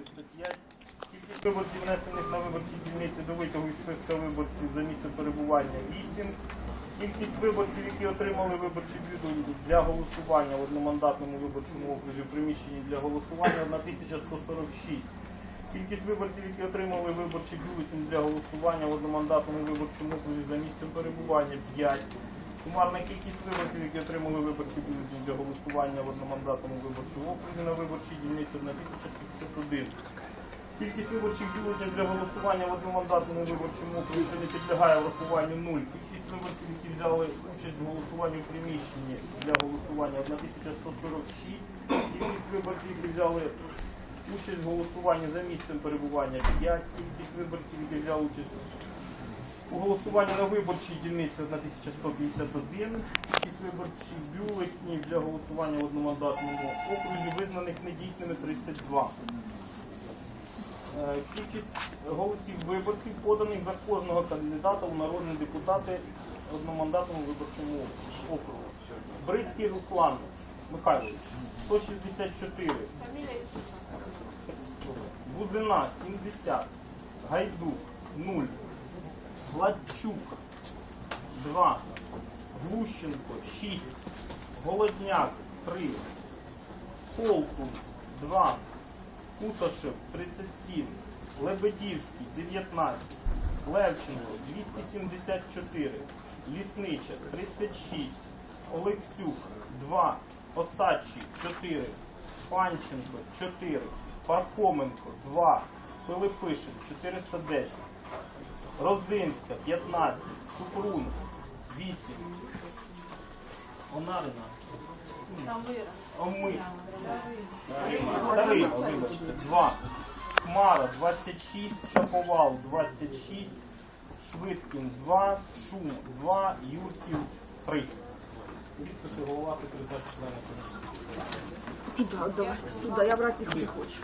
305. Кількість виборців, внесених на виборчі дільниці до витягу із списка виборців за місцем перебування 8. Кількість виборців, які отримали виборчі бюлетені для голосування в одномандатному виборчому окрузі в приміщенні для голосування 1146. Кількість виборців, які отримали виборчий бюлетень для голосування в одномандатному виборчому окрузі за місцем перебування 5. Сумарна кількість виборців, які отримали виборчий бюлетень для голосування в одномандатному виборчому окрузі на виборчій дільниці 1151. Кількість виборчих бюлетенів для голосування в одномандатному виборчому окрузі, що не підлягає врахуванню 0. Кількість виборців, які взяли участь в голосуванні в приміщенні для голосування 1146. Кількість виборців, які взяли участь в голосуванні за місцем перебування 5. Кількість виборців, які взяли участь у голосуванні на виборчій дільниці 1151. Кількість виборчих бюлетнів для голосування в одномандатному окрузі визнаних недійсними 32. Е, Кількість голосів виборців, поданих за кожного кандидата у народні депутати одномандатному виборчому округу. Брицький Руслан Михайлович 164. Бузина 70. Гайдук 0. Гладчук 2. Глущенко 6. Голодняк 3. Холкун 2. Куташев 37, Лебедівський 19, Левченко 274, Ліснича 36, Олексюк 2, Осадчий 4, Панченко 4, Пархоменко 2, Пилипишин 410, Розинська 15, Супрун 8, Онарина Оми, Старий, вибачте, 2. Хмара 26, Шаповал 26, Швидкін 2, Шум 2, Юрків 3. Підписи голова секретар члена комісії. Туда, давай, туда, я брать не хочу.